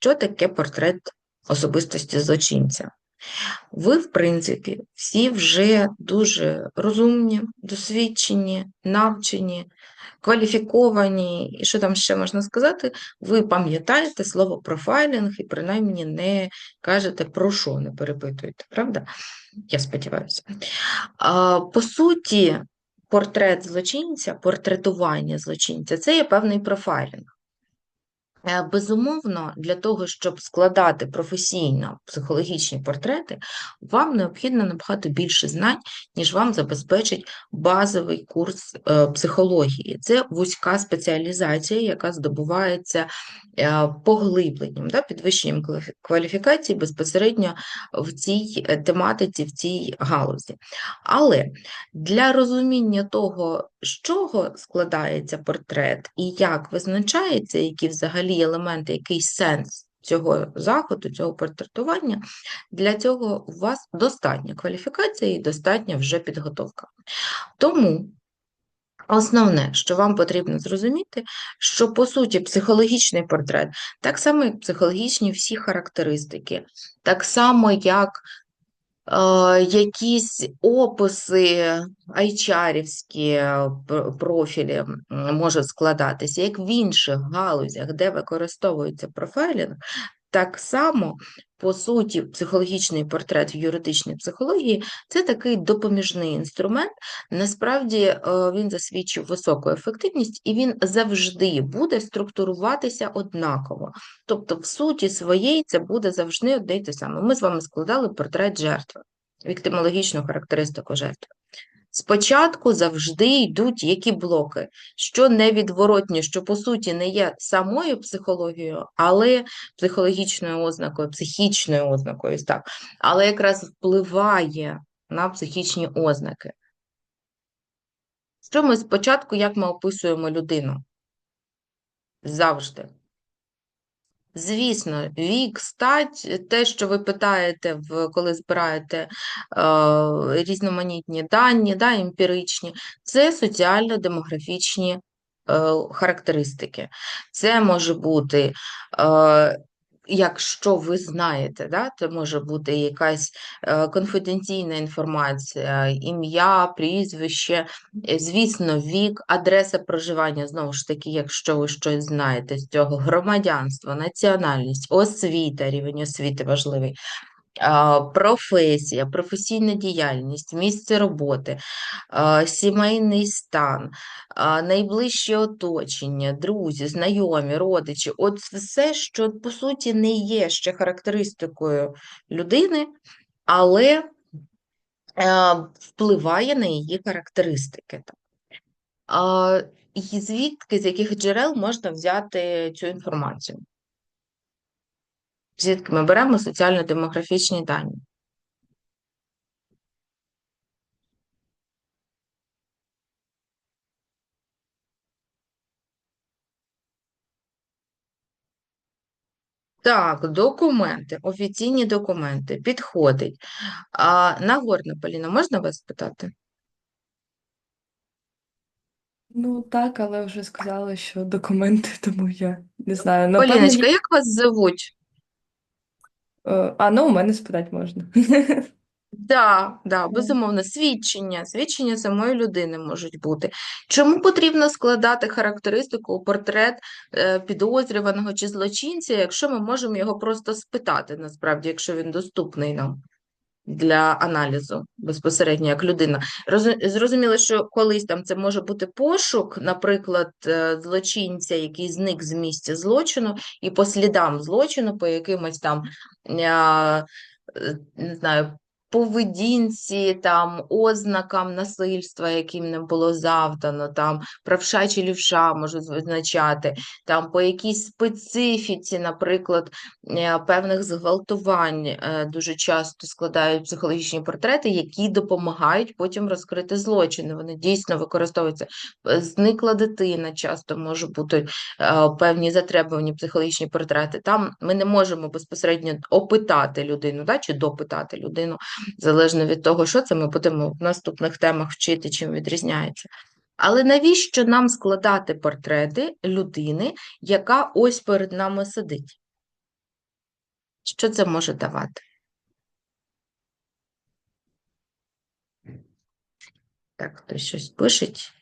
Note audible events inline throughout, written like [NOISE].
що таке портрет особистості злочинця. Ви, в принципі, всі вже дуже розумні, досвідчені, навчені, кваліфіковані, і що там ще можна сказати, ви пам'ятаєте слово профайлінг і принаймні не кажете про що, не перепитуєте, правда? Я сподіваюся. По суті, портрет злочинця, портретування злочинця це є певний профайлінг. Е, Безумовно, для того, щоб складати професійно психологічні портрети, вам необхідно набагато більше знань, ніж вам забезпечить базовий курс е, психології. Це вузька спеціалізація, яка здобувається е, поглибленням, да, підвищенням кваліфікації безпосередньо в цій тематиці, в цій галузі. Але для розуміння того, з чого складається портрет і як визначається, які взагалі елементи, який сенс цього заходу, цього портретування, для цього у вас достатня кваліфікація і достатня вже підготовка. Тому Основне, що вам потрібно зрозуміти, що по суті психологічний портрет, так само як психологічні всі характеристики, так само як якісь описи айчарівські е, профілі можуть складатися, як в інших галузях, де використовується профайлінг, так само, по суті, психологічний портрет в юридичній психології це такий допоміжний інструмент. Насправді е, він засвідчив високу ефективність, і він завжди буде структуруватися однаково. Тобто, в суті своєї це буде завжди одне й те саме. Ми з вами складали портрет жертви, віктимологічну характеристику жертви. Спочатку завжди йдуть які блоки, що невідворотні, що по суті не є самою психологією, але психологічною ознакою, психічною ознакою, так, але якраз впливає на психічні ознаки. Що ми спочатку, як ми описуємо людину? Завжди. Звісно, вік, стать, те, що ви питаєте, коли збираєте е, різноманітні дані, да, емпіричні, це соціально-демографічні е, характеристики. Це може бути, е, якщо ви знаєте, да, це може бути якась е, конфіденційна інформація, ім'я, прізвище, е, звісно, вік, адреса проживання, знову ж таки, якщо ви щось знаєте з цього, громадянство, національність, освіта, рівень освіти важливий, професія, професійна діяльність, місце роботи, сімейний стан, найближче оточення, друзі, знайомі, родичі. От все, що по суті не є ще характеристикою людини, але впливає на її характеристики. і звідки, з яких джерел можна взяти цю інформацію? Звідки ми беремо соціально-демографічні дані? Так, документи, офіційні документи, підходить. А Нагорна Поліна, можна вас спитати? Ну так, але вже сказали, що документи, [LAUGHS] тому я не знаю. Напевно, Поліночка, як вас звуть? Е, А, ну, у мене спитати можна. [LAUGHS] Да, да, безумовно, свідчення, свідчення самої людини можуть бути. Чому потрібно складати характеристику, портрет е, підозрюваного чи злочинця, якщо ми можемо його просто спитати, насправді, якщо він доступний нам для аналізу безпосередньо як людина. Розу- Зрозуміло, що колись там це може бути пошук, наприклад, е, злочинця, який зник з місця злочину, і по слідам злочину, по якимось там, е, е, не знаю, поведінці, там, ознакам насильства, яким не було завдано, там, правша чи лівша можуть визначати, там, по якійсь специфіці, наприклад, е, певних зґвалтувань е, дуже часто складають психологічні портрети, які допомагають потім розкрити злочини. Вони дійсно використовуються. Зникла дитина, часто можуть бути е, певні затребувані психологічні портрети. Там ми не можемо безпосередньо опитати людину, да, чи допитати людину, залежно від того, що це ми будемо в наступних темах вчити, чим відрізняється. Але навіщо нам складати портрети людини, яка ось перед нами сидить? Що це може давати? Так, хтось щось пишуть,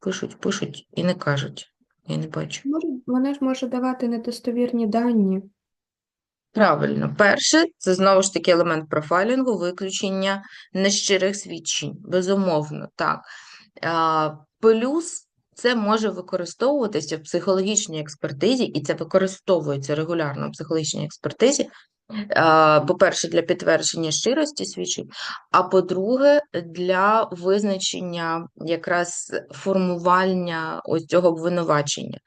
пишуть, пишуть і не кажуть. Я не бачу. Вона ж може давати недостовірні дані. Правильно. Перше, це знову ж таки елемент профайлінгу, виключення нещирих свідчень. Безумовно, так. Плюс це може використовуватися в психологічній експертизі, і це використовується регулярно в психологічній експертизі. По-перше, для підтвердження щирості свідчень, а по-друге, для визначення якраз формування ось цього обвинувачення.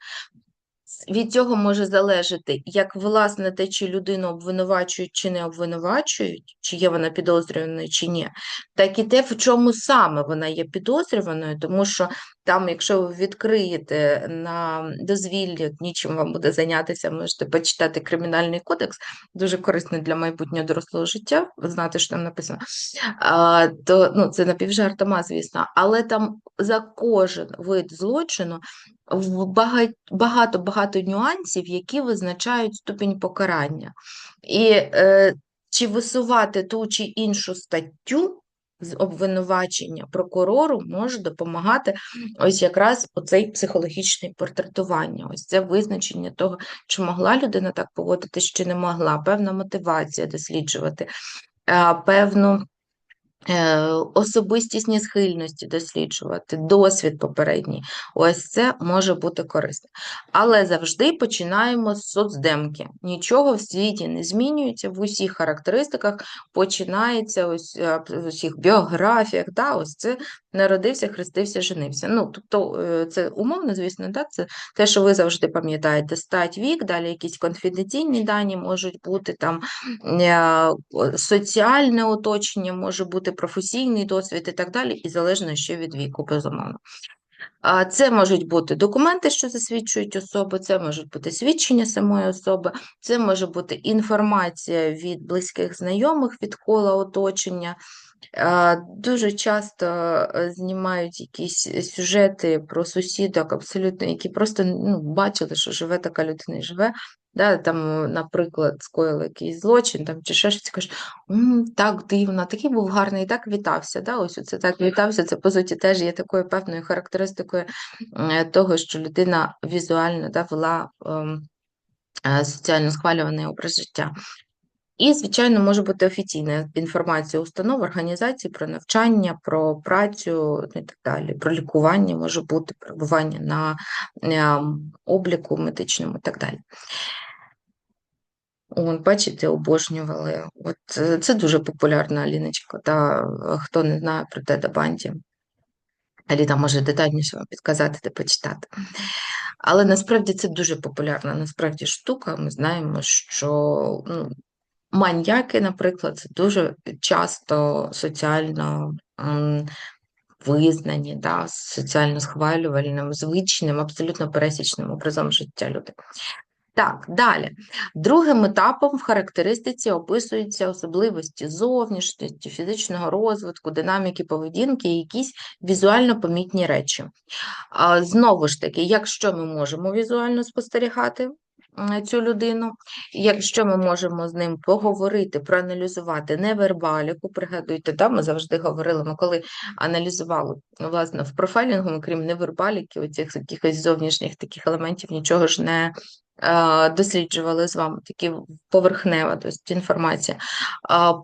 Від цього може залежати, як власне те, чи людину обвинувачують чи не обвинувачують, чи є вона підозрюваною чи ні, так і те, в чому саме вона є підозрюваною, тому що там, якщо ви відкриєте на дозвіллі, от нічим вам буде зайнятися, можете почитати Кримінальний кодекс, дуже корисний для майбутнього дорослого життя, знати, що там написано, а, то ну, це напівжартома, звісно, але там за кожен вид злочину багато-багато нюансів, які визначають ступінь покарання. І е, чи висувати ту чи іншу статтю з обвинувачення прокурору може допомагати ось якраз оцей психологічний портретування, ось це визначення того, чи могла людина так поводитись, чи не могла, певна мотивація досліджувати, е, певну особистісні схильності досліджувати, досвід попередній. Ось це може бути корисно. Але завжди починаємо з соцдемки. Нічого в світі не змінюється, в усіх характеристиках починається ось е, в усіх біографіях. Да, ось це народився, хрестився, женився. Ну, тобто е, це умовно, звісно, да, це те, що ви завжди пам'ятаєте, стать вік, далі якісь конфіденційні дані можуть бути там е, соціальне оточення, може бути професійний досвід і так далі, і залежно ще від віку, безумовно. Це можуть бути документи, що засвідчують особу, це можуть бути свідчення самої особи, це може бути інформація від близьких знайомих, від кола оточення. Дуже часто е, знімають якісь сюжети про сусідок, абсолютно, які просто ну, бачили, що живе така людина і живе. Да, там, наприклад, скоїли якийсь злочин там, чи ще щось, «М, так дивно, такий був гарний, так вітався. Да? Ось це так вітався, це по суті теж є такою певною характеристикою е, того, що людина візуально да, вела ем, е, соціально схвалюваний образ життя. І, звичайно, може бути офіційна інформація установ, організацій про навчання, про працю ну, і так далі, про лікування може бути, перебування на ем, обліку медичному і так далі. От, бачите, обожнювали. От це дуже популярна Аліночка, та е, хто не знає про Теда Банді. Аліна може детальніше вам підказати та почитати. Але насправді це дуже популярна насправді штука. Ми знаємо, що ну, маньяки, наприклад, це дуже часто соціально визнані, да, соціально схвалювальним, звичним, абсолютно пересічним образом життя люди. Так, далі. Другим етапом в характеристиці описуються особливості зовнішності, фізичного розвитку, динаміки поведінки і якісь візуально помітні речі. Знову ж таки, якщо ми можемо візуально спостерігати цю людину, якщо ми можемо з ним поговорити, проаналізувати невербаліку, пригадуйте, да, ми завжди говорили, ми коли аналізували власне в профайлінгу, крім невербаліки, оцих якихось зовнішніх таких елементів, нічого ж не е, досліджували з вами, такі поверхнева тобто, інформація.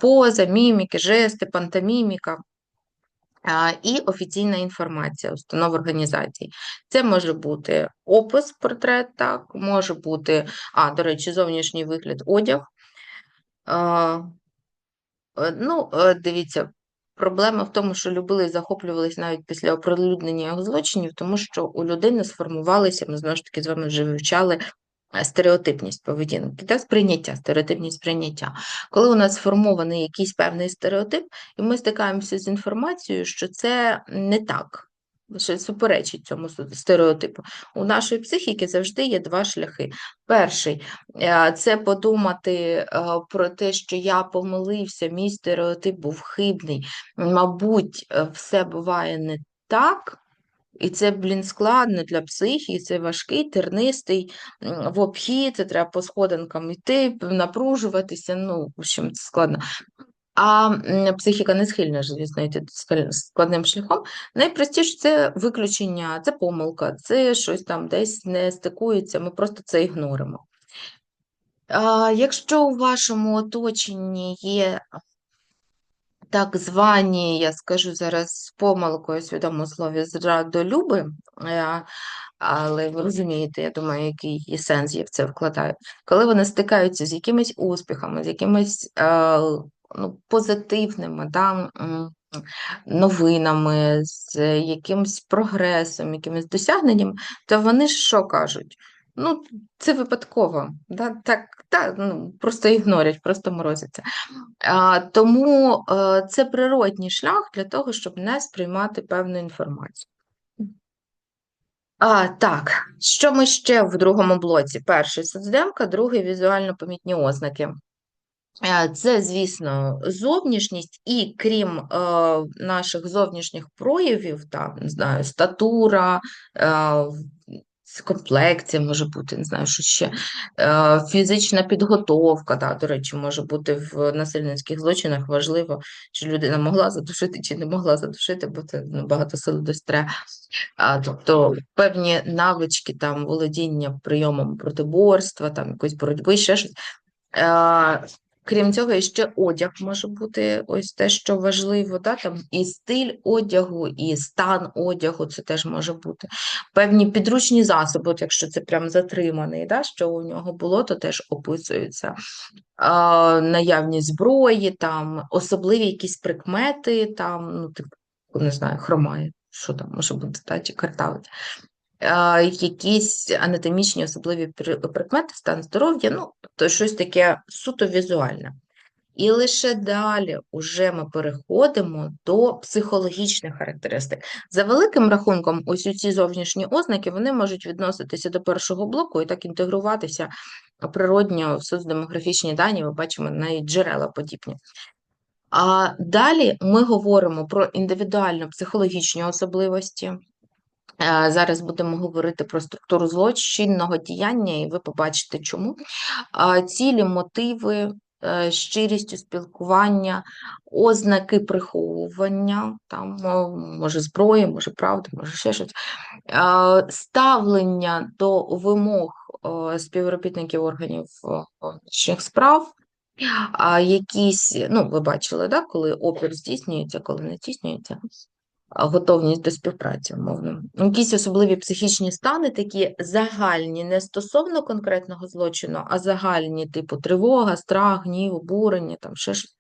Поза, міміки, жести, пантоміміка. І офіційна інформація установ організацій. Це може бути опис, портрет, так, може бути, а, до речі, зовнішній вигляд, одяг. Е, Ну, е, дивіться, проблема в тому, що любили і захоплювались навіть після оприлюднення злочинів, тому що у людини сформувалися, ми знову ж таки з вами вже вивчали стереотипність поведінки, та сприйняття, стереотипність сприйняття. Коли у нас сформований якийсь певний стереотип, і ми стикаємося з інформацією, що це не так. Що суперечить цьому стереотипу. У нашої психіки завжди є два шляхи. Перший е, це подумати е, про те, що я помилився, мій стереотип був хибний. Мабуть, е, все буває не так, І це, блін, складно для психіки, це важкий, тернистий, в обхід, це треба по сходинкам йти, напружуватися, ну, в общем, це складно. А психіка не схильна, звісно, йти складним шляхом. Найпростіше це виключення, це помилка, це щось там десь не стикується, ми просто це ігноримо. Якщо у вашому оточенні є так звані, я скажу зараз з помилкою свідомо слові зрадолюби, е, але ви розумієте, я думаю, який сенс я в це вкладаю. Коли вони стикаються з якимись успіхами, з якимись е, ну, позитивними да, новинами, з якимось прогресом, якимось досягненням, то вони що кажуть? Ну, це випадково, да? так, та, ну, просто ігнорять, просто морозяться. А, тому е, це природній шлях для того, щоб не сприймати певну інформацію. А, так, що ми ще в другому блоці? Перший соцдемка, другий візуально помітні ознаки. Е, Це, звісно, зовнішність, і крім е, наших зовнішніх проявів, там, не знаю, статура, е, комплекція може бути, не знаю, що ще, е, фізична підготовка, да, до речі, може бути в насильницьких злочинах важливо, чи людина могла задушити, чи не могла задушити, бо це ну, багато сил досить треба. А, тобто певні навички, там, володіння прийомом протиборства, там, якоїсь боротьби, ще щось. Крім цього, і ще одяг може бути ось те, що важливо, да? там і стиль одягу, і стан одягу, це теж може бути. Певні підручні засоби, от якщо це прям затриманий, да? що у нього було, то теж описується. А, наявність зброї, там, особливі якісь прикмети, там, ну, типу, не знаю, хромає, що там може бути, та, чи картавить якісь анатомічні особливі при- прикмети, стан здоров'я, ну, то щось таке суто візуальне. І лише далі уже ми переходимо до психологічних характеристик. За великим рахунком, ось ці зовнішні ознаки вони можуть відноситися до першого блоку і так інтегруватися природньо в соцдемографічні дані, ми бачимо навіть джерела подібні. А далі ми говоримо про індивідуально психологічні особливості. Е, Зараз будемо говорити про структуру злочинного діяння, і ви побачите, чому. Цілі, мотиви, е, щирість спілкування, ознаки приховування, там, може зброї, може правди, може ще щось. Е, Ставлення до вимог співробітників органів внутрішніх справ, а якісь, ну, ви бачили, да, коли опір здійснюється, коли не здійснюється готовність до співпраці, умовно. Якісь особливі психічні стани, такі загальні, не стосовно конкретного злочину, а загальні, типу тривога, страх, гнів, обурення, там ще щось.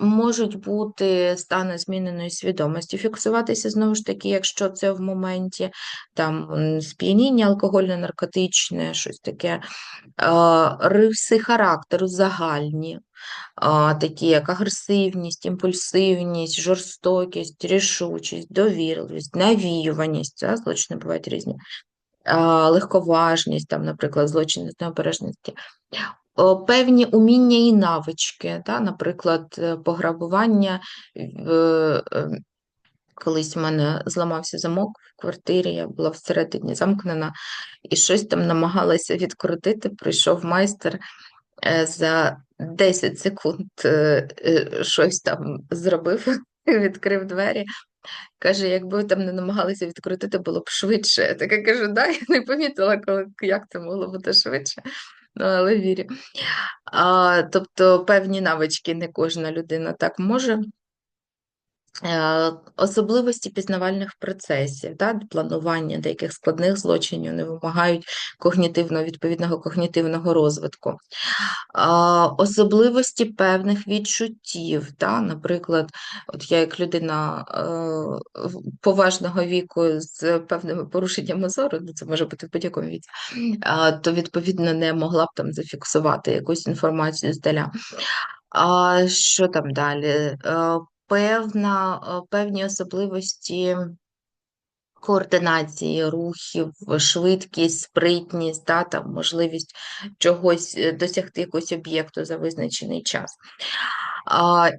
Можуть бути стани зміненої свідомості, фіксуватися знову ж таки, якщо це в моменті там сп'яніння алкогольне, наркотичне, щось таке, риси характеру загальні, такі як агресивність, імпульсивність, жорстокість, рішучість, довірливість, навіюваність, да, злочини бувають різні, легковажність, там, наприклад, злочини з необережності, певні уміння і навички, да, наприклад, е, пограбування. е, Колись у мене зламався замок в квартирі, я була всередині замкнена і щось там намагалася відкрутити. Прийшов майстер е, за 10 секунд е, е, щось там зробив, [LAUGHS] відкрив двері. Каже, якби там не намагалися відкрутити, було б швидше. Так я кажу, да, я не помітила, коли, як це могло бути швидше. Ну, але вірю. А, тобто певні навички не кожна людина так може. Е, Особливості пізнавальних процесів, да, планування деяких складних злочинів не вимагають когнітивного, відповідного когнітивного розвитку. Особливості певних відчуттів, да, наприклад, от я як людина е, поважного віку з певними порушеннями зору, ну, це може бути в будь-якому віці, то відповідно не могла б там зафіксувати якусь інформацію здаля. А що там далі? Певна, е, певні особливості координації рухів, швидкість, спритність, да, там, можливість чогось е, досягти якогось об'єкту за визначений час.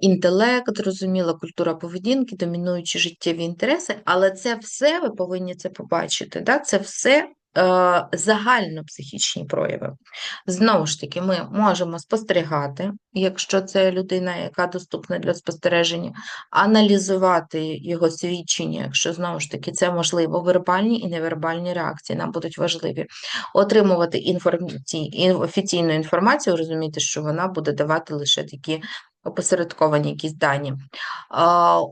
Інтелект, зрозуміло, культура поведінки, домінуючі життєві інтереси, але це все, ви повинні це побачити, да? це все загальнопсихічні прояви. Знову ж таки, ми можемо спостерігати, якщо це людина, яка доступна для спостереження, аналізувати його свідчення, якщо знову ж таки це можливо, вербальні і невербальні реакції нам будуть важливі. Отримувати інформаці... офіційну інформацію, розуміти, що вона буде давати лише такі опосередковані якісь дані.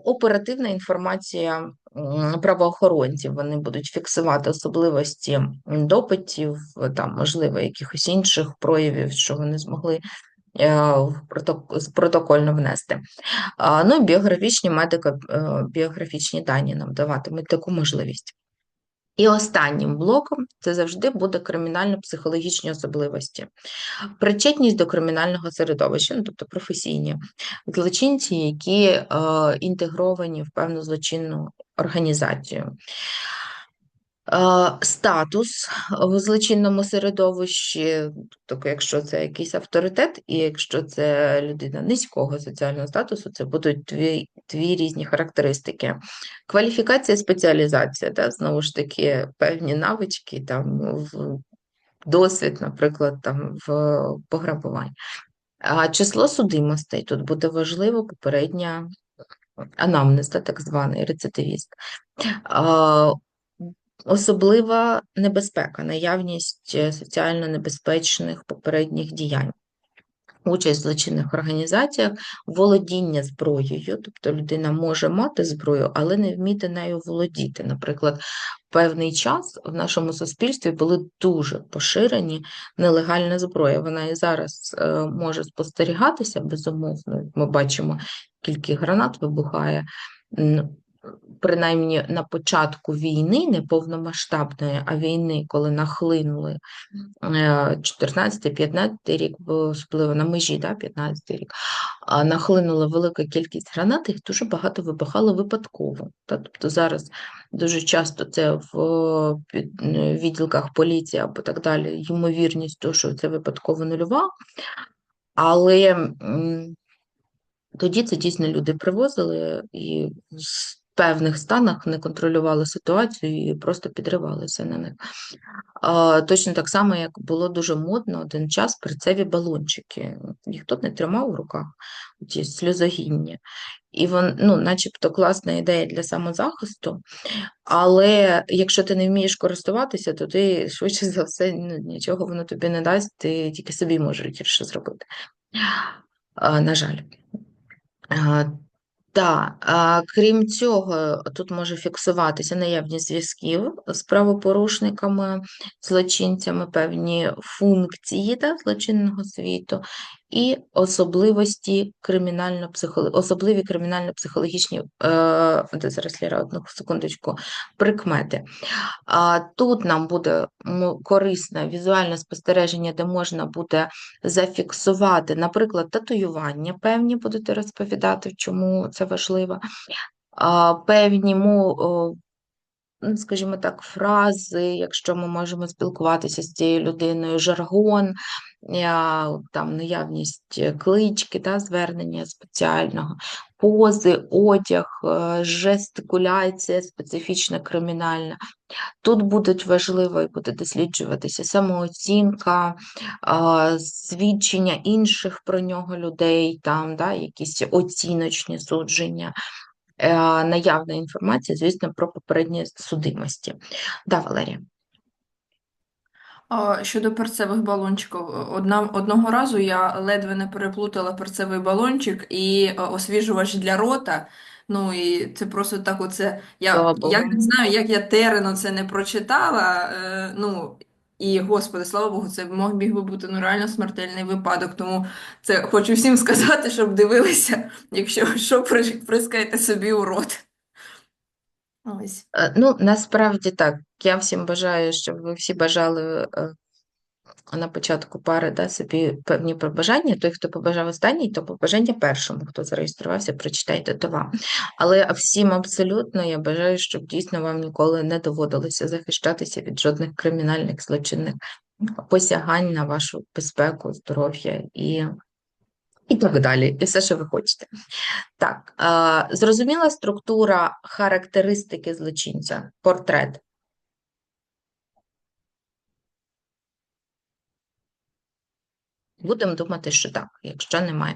Оперативна інформація правоохоронців, вони будуть фіксувати особливості допитів, там, можливо, якихось інших проявів, що вони змогли е, протокольно внести. Ну, і біографічні медико-біографічні дані нам даватимуть таку можливість. І останнім блоком це завжди буде кримінально-психологічні особливості. Причетність до кримінального середовища, ну, тобто професійні злочинці, які е, інтегровані в певну злочинну організацію. Е, Статус в злочинному середовищі, тобто, якщо це якийсь авторитет, і якщо це людина низького соціального статусу, це будуть дві, дві різні характеристики. Кваліфікація, спеціалізація, да, знову ж таки, певні навички, там, в досвід, наприклад, там, в пограбуванні. А число судимостей тут буде важливо, попередня анамнез, так званий рецидивіст. Особлива небезпека, наявність е, соціально небезпечних попередніх діянь, участь в злочинних організаціях, володіння зброєю, тобто людина може мати зброю, але не вміти нею володіти. Наприклад, певний час в нашому суспільстві були дуже поширені нелегальна зброя. Вона і зараз е, може спостерігатися, безумовно. Ми бачимо, скільки гранат вибухає. Принаймні на початку війни, не повномасштабної, а війни, коли нахлинули 14-15 рік, особливо на межі, да, 15 рік, нахлинула велика кількість гранат, їх дуже багато вибухало випадково. Та, тобто зараз дуже часто це в е, е, відділках поліції або так далі, ймовірність того, що це випадково нульова, але тоді це дійсно люди привозили і в певних станах не контролювали ситуацію і просто підривалися на них. Точно так само, як було дуже модно один час перцеві балончики. Ніхто не тримав в руках ті сльозогіння. І вон, ну, начебто класна ідея для самозахисту, але якщо ти не вмієш користуватися, то ти швидше за все ну, нічого воно тобі не дасть, ти тільки собі можеш гірше зробити. На жаль. Та, а, крім цього, тут може фіксуватися наявність зв'язків з правопорушниками, злочинцями, певні функції та, злочинного світу і особливості кримінально-психоло... особливі кримінально-психологічні, е, де зараз Ліра, одну секундочку, прикмети. Тут нам буде корисне візуальне спостереження, де можна буде зафіксувати, наприклад, татуювання певні, будете розповідати, чому це важливо, певні, скажімо так, фрази, якщо ми можемо спілкуватися з цією людиною, жаргон, там наявність е, клички, та, звернення спеціального, пози, одяг, е, жестикуляція специфічна кримінальна. Тут будуть важливо і буде досліджуватися самооцінка, свідчення інших про нього людей, там, да, якісь оціночні судження, е, наявна інформація, звісно, про попередні судимості. Да, Валерія. Щодо перцевих балончиків, одна, одного разу я ледве не переплутала перцевий балончик і е, освіжувач для рота. Ну і це просто так оце. Я, я не знаю, як я терено це не прочитала. Е, ну, і, Господи, слава Богу, це мог міг би бути ну, реально смертельний випадок. Тому це хочу всім сказати, щоб дивилися, якщо що, прискайте собі у рот. Ось. Е, Ну, насправді так. Я всім бажаю, щоб ви всі бажали е, на початку пари да, собі певні побажання. Той, хто побажав останній, то побажання першому, хто зареєструвався, прочитайте то вам. Але всім абсолютно я бажаю, щоб дійсно вам ніколи не доводилося захищатися від жодних кримінальних злочинних посягань на вашу безпеку, здоров'я і, і так далі, і все, що ви хочете. Так, зрозуміла структура характеристики злочинця, портрет. Будемо думати, що так, якщо немає.